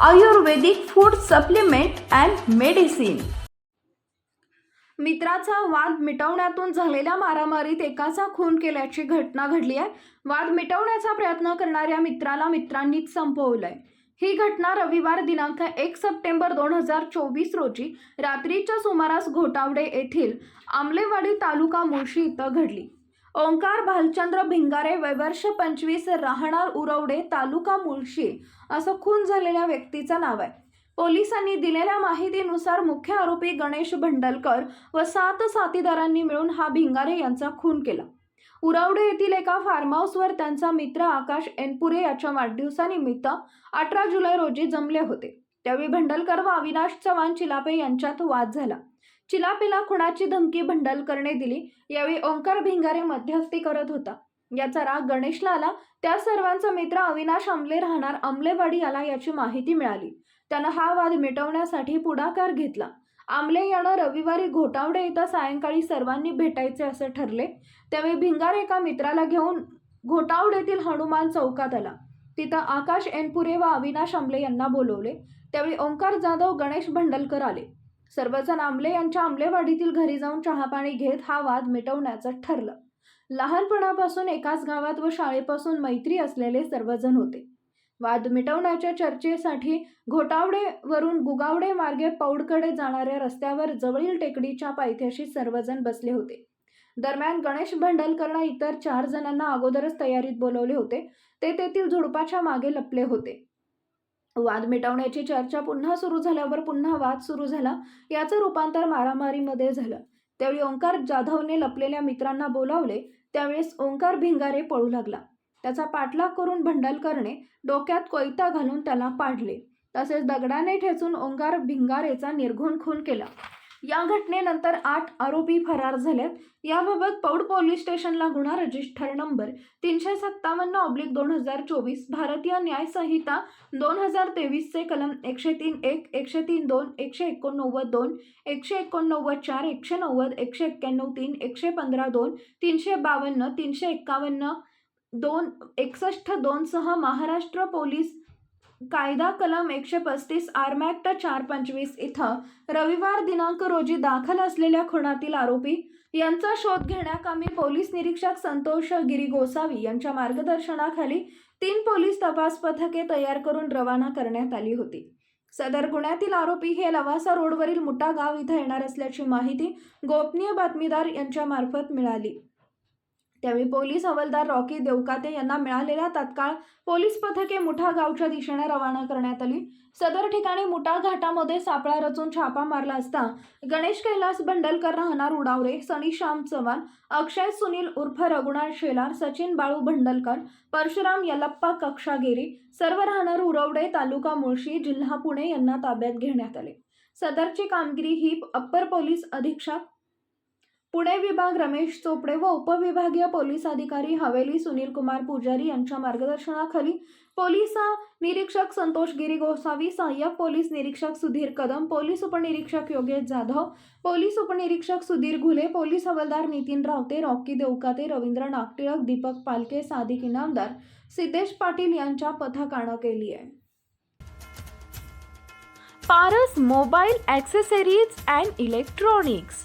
Ayurvedic food supplement and medicine मित्राचा वाद मिटवण्यातून झालेल्या मारामारीत एकाचा खून केल्याची घटना घडली आहे. वाद मिटवण्याचा प्रयत्न करणाऱ्या मित्राला मित्रांनीच संपवलंय. ही घटना रविवार दिनांक एक सप्टेंबर दोन हजार चोवीस रोजी रात्रीच्या सुमारास घोटावडे येथील आमलेवाडी तालुका मुळशी इथं घडली. ओंकार भालचंद्र भिंगारे वयवर्ष पंचवीस राहणार उरवडे तालुका मुळशी असं खून झालेल्या व्यक्तीचं नाव आहे. पोलिसांनी दिलेल्या माहितीनुसार मुख्य आरोपी गणेश भंडलकर व सात साथीदारांनी मिळून हा भिंगारे यांचा खून केला. उरावडे येथील एका फार्म हाऊसवर त्यांचा मित्र आकाश एनपुरे याच्या वाढदिवसानिमित्त अठरा जुलै रोजी जमले होते. त्यावेळी भंडलकर व अविनाश चव्हाण चिलापे यांच्यात वाद झाला. चिलापिला खुणाची धमकी भंडलकरने दिली. यावेळी ओंकार भिंगारे मध्यस्थी करत होता. याचा राग गणेशला आला. त्या सर्वांचा मित्र अविनाश आमले राहणार आमलेवाडी याला याची माहिती मिळाली. त्यानं हा वाद मिटवण्यासाठी पुढाकार घेतला. आमले यानं रविवारी घोटावडे इथं सायंकाळी सर्वांनी भेटायचे असे ठरले. त्यावेळी भिंगार एका मित्राला घेऊन घोटावडेतील हनुमान चौकात आला. तिथं आकाश एनपुरे व अविनाश आमले यांना बोलवले. त्यावेळी ओंकार जाधव गणेश भंडलकर आले. सर्वजण आमले यांच्या आमलेवाडीतील घरी जाऊन चहापाणी घेत हा वाद मिटवण्याचं ठरलं. लहानपणापासून एकाच गावात व शाळेपासून मैत्री असलेले सर्वजण होते. वाद मिटवण्याच्या चर्चेसाठी घोटावडेवरून गुगावडे मार्गे पौडकडे जाणाऱ्या रस्त्यावर जवळील टेकडीच्या पायथ्याशी सर्वजण बसले होते. दरम्यान गणेश भंडलकरनं इतर चार जणांना अगोदरच तयारीत बोलवले होते. ते तेथील झुडपाच्या मागे लपले होते. वाद मिटवण्याची चर्चा पुन्हा सुरू झाल्यावर पुन्हा वाद सुरू झाला. याचं रूपांतर मारामारीमध्ये झालं. त्यावेळी ओंकार जाधवने लपलेल्या मित्रांना बोलावले. त्यावेळेस ओंकार भिंगारे पळू लागला. त्याचा पाठलाग करून भंडलकरने डोक्यात कोयता घालून त्याला पाडले. तसेच दगडाने ठेचून ओंकार भिंगारेचा निर्घुण खून केला. या घटनेनंतर आठ आरोपी फरार झालेत याबाबत पौड पोलीस स्टेशनला गुन्हा रजिस्टर नंबर तीनशे सत्तावन्न ऑब्लिक दोन हजार चोवीस भारतीय न्याय संहिता दोन हजार तेवीसचे कलम एकशे तीन एक एकशे तीन दोन एकशे एकोणनव्वद दोन एकशे एकोणनव्वद चार एकशे नव्वद एकशे एक्क्याण्णव तीन एकशे पंधरा दोन तीनशे बावन्न तीनशे एक्कावन्न दोन एकसष्ट दोनसह महाराष्ट्र पोलीस कायदा कलम एकशे पस्तीस आर्मॅक्ट चार पंचवीस इथं रविवार दिनांक रोजी दाखल असलेल्या खुणातील आरोपी यांचा शोध घेण्याकामी पोलीस निरीक्षक संतोष गिरी गोसावी यांच्या मार्गदर्शनाखाली तीन पोलीस तपास पथके तयार करून रवाना करण्यात आली होती. सदर गुन्ह्यातील आरोपी हे लवासा रोडवरील मुठा गाव इथं येणार असल्याची माहिती गोपनीय बातमीदार यांच्यामार्फत मिळाली. त्यावेळी पोलीस हवालदार रॉकी देवकाते यांना मिळालेल्या तात्काळ पोलीस पथके मुठा गावच्या दिशेने रवाना करण्यात आली. सदर ठिकाणी मुठा घाटामध्ये सापळा रचून छापा मारला असता गणेश कैलास बंडलकर राहणार उडावरे सनी श्याम चव्हाण अक्षय सुनील उर्फ रघुनाथ शेलार सचिन बाळू भंडलकर परशुराम यलप्पा कक्षागिरी सर्व राहणार उरवडे तालुका मुळशी जिल्हा पुणे यांना ताब्यात घेण्यात आले. सदरची कामगिरी ही अप्पर पोलीस अधीक्षक पुणे विभाग रमेश चोपडे व उपविभागीय पोलीस अधिकारी हवेली सुनील कुमार पुजारी यांच्या मार्गदर्शनाखाली पोलीस निरीक्षक संतोष गिरी गोसावी सहाय्यक पोलीस निरीक्षक सुधीर कदम पोलीस उपनिरीक्षक योगेश जाधव पोलीस उपनिरीक्षक सुधीर घुले पोलीस हवालदार नितीन रावते रॉकी देवकाते रवींद्र नागटिळक दीपक पालके सादिक इनामदार सिद्धेश पाटील यांच्या पथकानं केली आहे. Paras mobile accessories and electronics